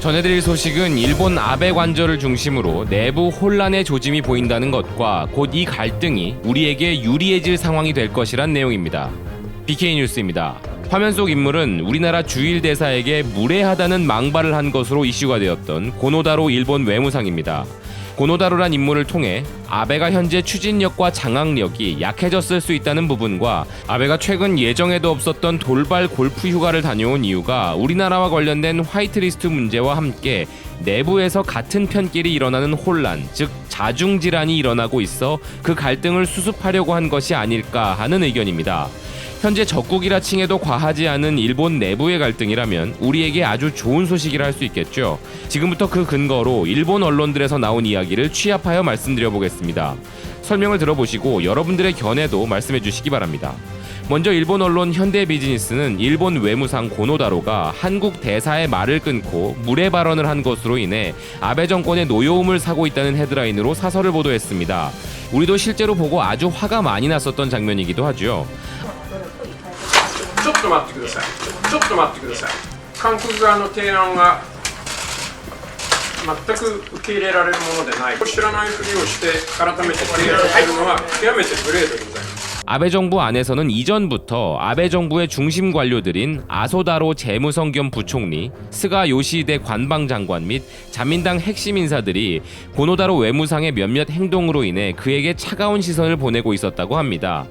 전해드릴 소식은 일본 아베 관저를 중심으로 내부 혼란의 조짐이 보인다는 것과 곧 이 갈등이 우리에게 유리해질 상황이 될 것이란 내용입니다. BK 뉴스입니다. 화면 속 인물은 우리나라 주일 대사에게 무례하다는 망발을 한 것으로 이슈가 되었던 고노다로 일본 외무상입니다. 고노다로란 인물을 통해 아베가 현재 추진력과 장악력이 약해졌을 수 있다는 부분과 아베가 최근 예정에도 없었던 돌발 골프 휴가를 다녀온 이유가 우리나라와 관련된 화이트리스트 문제와 함께 내부에서 같은 편끼리 일어나는 혼란, 즉 자중 질환이 일어나고 있어 그 갈등을 수습하려고 한 것이 아닐까 하는 의견입니다. 현재 적국이라 칭해도 과하지 않은 일본 내부의 갈등이라면 우리에게 아주 좋은 소식이라 할 수 있겠죠. 지금부터 그 근거로 일본 언론들에서 나온 이야기를 취합하여 말씀드려 보겠습니다. 설명을 들어보시고 여러분들의 견해도 말씀해 주시기 바랍니다. 먼저 일본 언론 현대 비즈니스는 일본 외무상 고노다로가 한국 대사의 말을 끊고 무례 발언을 한 것으로 인해 아베 정권의 노여움을 사고 있다는 헤드라인으로 사설을 보도했습니다. 우리도 실제로 보고 아주 화가 많이 났었던 장면이기도 하죠. ちょっと待ってくださいちょっと待ってください韓国側の提案が全く受け入れられるものでない知らないふりをして改めて提案するのは極めて無礼でございます 아베 정부 안에서는 이전부터 아베 정부의 중심 관료들인 아소다로 재무성 겸 부총리, 스가 요시히데 관방장관 및 자민당 핵심 인사들이 고노다로 외무상의 몇몇 행동으로 인해 그에게 차가운 시선을 보내고 있었다고 합니다.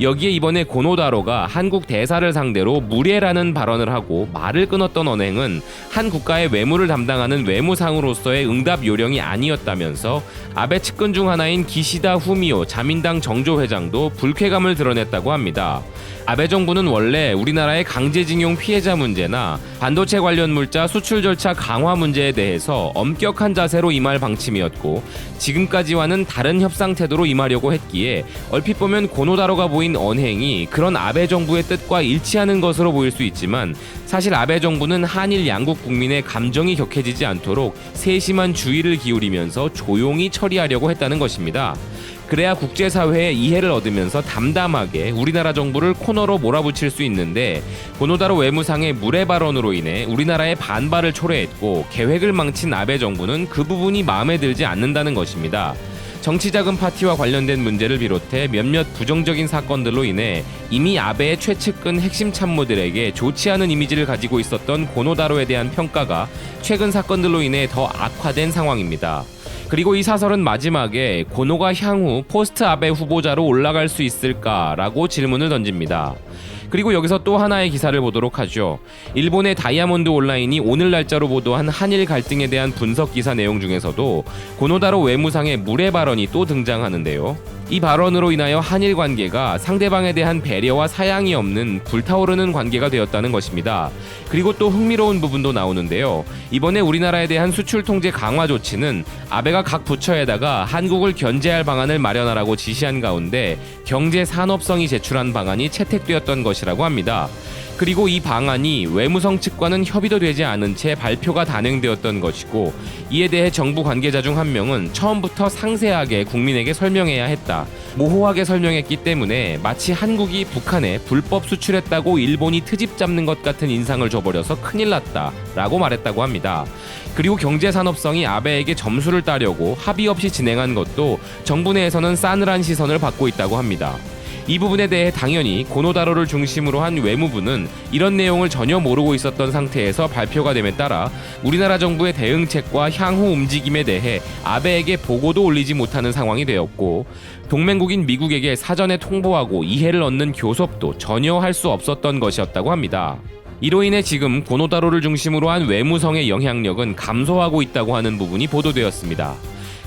여기에 이번에 고노다로가 한국 대사를 상대로 무례라는 발언을 하고 말을 끊었던 언행은 한 국가의 외무를 담당하는 외무상으로서의 응답 요령이 아니었다면서 아베 측근 중 하나인 기시다 후미오 자민당 정조 회장도 불쾌감을 드러냈다고 합니다. 아베 정부는 원래 우리나라의 강제징용 피해자 문제나 반도체 관련 물자 수출 절차 강화 문제에 대해서 엄격한 자세로 임할 방침이었고 지금까지와는 다른 협상 태도로 임하려고 했기에 얼핏 보면 고노다로가 보인 언행이 그런 아베 정부의 뜻과 일치하는 것으로 보일 수 있지만 사실 아베 정부는 한일 양국 국민의 감정이 격해지지 않도록 세심한 주의를 기울이면서 조용히 처리하려고 했다는 것입니다. 그래야 국제사회의 이해를 얻으면서 담담하게 우리나라 정부를 코너로 몰아붙일 수 있는데 고노다로 외무상의 무례 발언으로 인해 우리나라의 반발을 초래했고 계획을 망친 아베 정부는 그 부분이 마음에 들지 않는다는 것입니다. 정치자금 파티와 관련된 문제를 비롯해 몇몇 부정적인 사건들로 인해 이미 아베의 최측근 핵심 참모들에게 좋지 않은 이미지를 가지고 있었던 고노다로에 대한 평가가 최근 사건들로 인해 더 악화된 상황입니다. 그리고 이 사설은 마지막에 고노가 향후 포스트 아베 후보자로 올라갈 수 있을까라고 질문을 던집니다. 그리고 여기서 또 하나의 기사를 보도록 하죠. 일본의 다이아몬드 온라인이 오늘 날짜로 보도한 한일 갈등에 대한 분석 기사 내용 중에서도 고노다로 외무상의 무례 발언이 또 등장하는데요. 이 발언으로 인하여 한일 관계가 상대방에 대한 배려와 사양이 없는 불타오르는 관계가 되었다는 것입니다. 그리고 또 흥미로운 부분도 나오는데요. 이번에 우리나라에 대한 수출 통제 강화 조치는 아베가 각 부처에다가 한국을 견제할 방안을 마련하라고 지시한 가운데 경제 산업성이 제출한 방안이 채택되었던 것이라고 합니다. 그리고 이 방안이 외무성 측과는 협의도 되지 않은 채 발표가 단행되었던 것이고 이에 대해 정부 관계자 중 한 명은 처음부터 상세하게 국민에게 설명해야 했다. 모호하게 설명했기 때문에 마치 한국이 북한에 불법 수출했다고 일본이 트집 잡는 것 같은 인상을 줘버려서 큰일 났다. 라고 말했다고 합니다. 그리고 경제산업성이 아베에게 점수를 따려고 합의 없이 진행한 것도 정부 내에서는 싸늘한 시선을 받고 있다고 합니다. 이 부분에 대해 당연히 고노다로를 중심으로 한 외무부는 이런 내용을 전혀 모르고 있었던 상태에서 발표가 됨에 따라 우리나라 정부의 대응책과 향후 움직임에 대해 아베에게 보고도 올리지 못하는 상황이 되었고 동맹국인 미국에게 사전에 통보하고 이해를 얻는 교섭도 전혀 할 수 없었던 것이었다고 합니다. 이로 인해 지금 고노다로를 중심으로 한 외무성의 영향력은 감소하고 있다고 하는 부분이 보도되었습니다.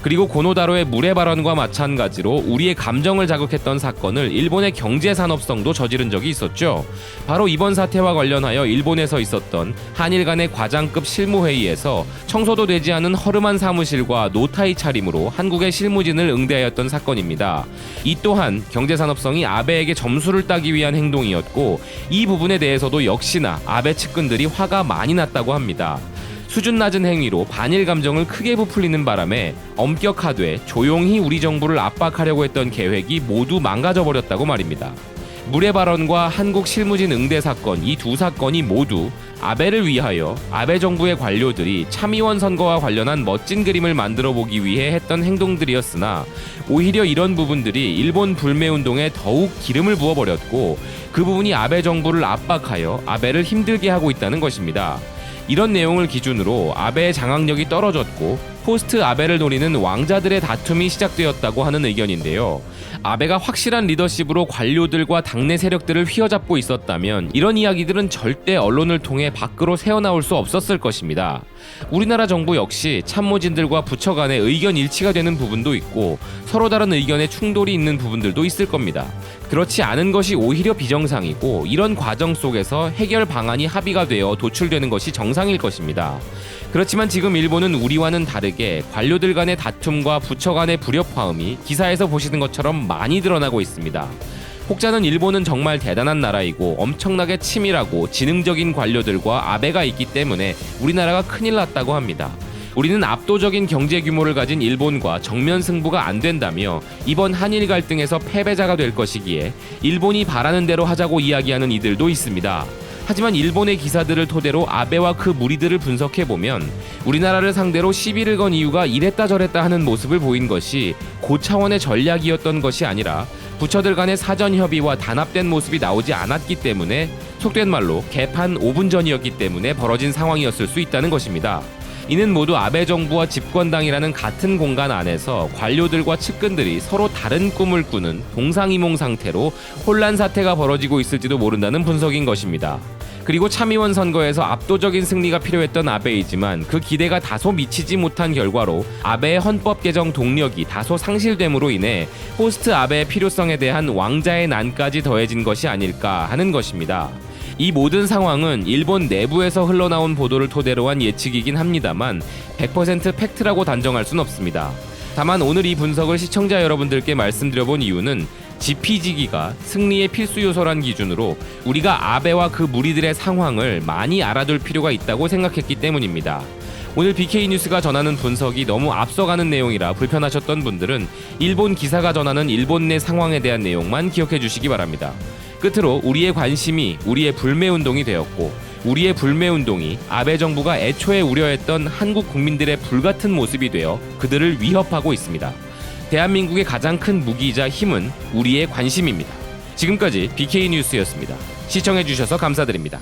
그리고 고노다로의 무례 발언과 마찬가지로 우리의 감정을 자극했던 사건을 일본의 경제 산업성도 저지른 적이 있었죠. 바로 이번 사태와 관련하여 일본에서 있었던 한일 간의 과장급 실무회의에서 청소도 되지 않은 허름한 사무실과 노타이 차림으로 한국의 실무진을 응대하였던 사건입니다. 이 또한 경제 산업성이 아베에게 점수를 따기 위한 행동이었고 이 부분에 대해서도 역시나 아베 측근들이 화가 많이 났다고 합니다. 수준 낮은 행위로 반일 감정을 크게 부풀리는 바람에 엄격하되 조용히 우리 정부를 압박하려고 했던 계획이 모두 망가져 버렸다고 말입니다. 무례 발언과 한국 실무진 응대 사건 이 두 사건이 모두 아베를 위하여 아베 정부의 관료들이 참의원 선거와 관련한 멋진 그림을 만들어 보기 위해 했던 행동들이었으나 오히려 이런 부분들이 일본 불매 운동에 더욱 기름을 부어 버렸고 그 부분이 아베 정부를 압박하여 아베를 힘들게 하고 있다는 것입니다. 이런 내용을 기준으로 아베의 장악력이 떨어졌고 포스트 아베를 노리는 왕자들의 다툼이 시작되었다고 하는 의견인데요. 아베가 확실한 리더십으로 관료들과 당내 세력들을 휘어잡고 있었다면 이런 이야기들은 절대 언론을 통해 밖으로 새어나올 수 없었을 것입니다. 우리나라 정부 역시 참모진들과 부처 간의 의견 일치가 되는 부분도 있고 서로 다른 의견에 충돌이 있는 부분들도 있을 겁니다. 그렇지 않은 것이 오히려 비정상이고 이런 과정 속에서 해결 방안이 합의가 되어 도출되는 것이 정상일 것입니다. 그렇지만 지금 일본은 우리와는 다르게 관료들 간의 다툼과 부처 간의 불협화음이 기사에서 보시는 것처럼 많이 드러나고 있습니다. 혹자는 일본은 정말 대단한 나라이고 엄청나게 치밀하고 지능적인 관료들과 아베가 있기 때문에 우리나라가 큰일 났다고 합니다. 우리는 압도적인 경제 규모를 가진 일본과 정면 승부가 안 된다며 이번 한일 갈등에서 패배자가 될 것이기에 일본이 바라는 대로 하자고 이야기하는 이들도 있습니다. 하지만 일본의 기사들을 토대로 아베와 그 무리들을 분석해 보면 우리나라를 상대로 시비를 건 이유가 이랬다 저랬다 하는 모습을 보인 것이 고차원의 전략이었던 것이 아니라 부처들 간의 사전 협의와 단합된 모습이 나오지 않았기 때문에 속된 말로 개판 5분 전이었기 때문에 벌어진 상황이었을 수 있다는 것입니다. 이는 모두 아베 정부와 집권당이라는 같은 공간 안에서 관료들과 측근들이 서로 다른 꿈을 꾸는 동상이몽 상태로 혼란 사태가 벌어지고 있을지도 모른다는 분석인 것입니다. 그리고 참의원 선거에서 압도적인 승리가 필요했던 아베이지만 그 기대가 다소 미치지 못한 결과로 아베의 헌법 개정 동력이 다소 상실됨으로 인해 포스트 아베의 필요성에 대한 왕자의 난까지 더해진 것이 아닐까 하는 것입니다. 이 모든 상황은 일본 내부에서 흘러나온 보도를 토대로 한 예측이긴 합니다만 100% 팩트라고 단정할 순 없습니다. 다만 오늘 이 분석을 시청자 여러분들께 말씀드려본 이유는 GPG기가 승리의 필수 요소란 기준으로 우리가 아베와 그 무리들의 상황을 많이 알아둘 필요가 있다고 생각했기 때문입니다. 오늘 BK 뉴스가 전하는 분석이 너무 앞서가는 내용이라 불편하셨던 분들은 일본 기사가 전하는 일본 내 상황에 대한 내용만 기억해 주시기 바랍니다. 끝으로 우리의 관심이 우리의 불매 운동이 되었고 우리의 불매 운동이 아베 정부가 애초에 우려했던 한국 국민들의 불같은 모습이 되어 그들을 위협하고 있습니다. 대한민국의 가장 큰 무기이자 힘은 우리의 관심입니다. 지금까지 BK 뉴스였습니다. 시청해 주셔서 감사드립니다.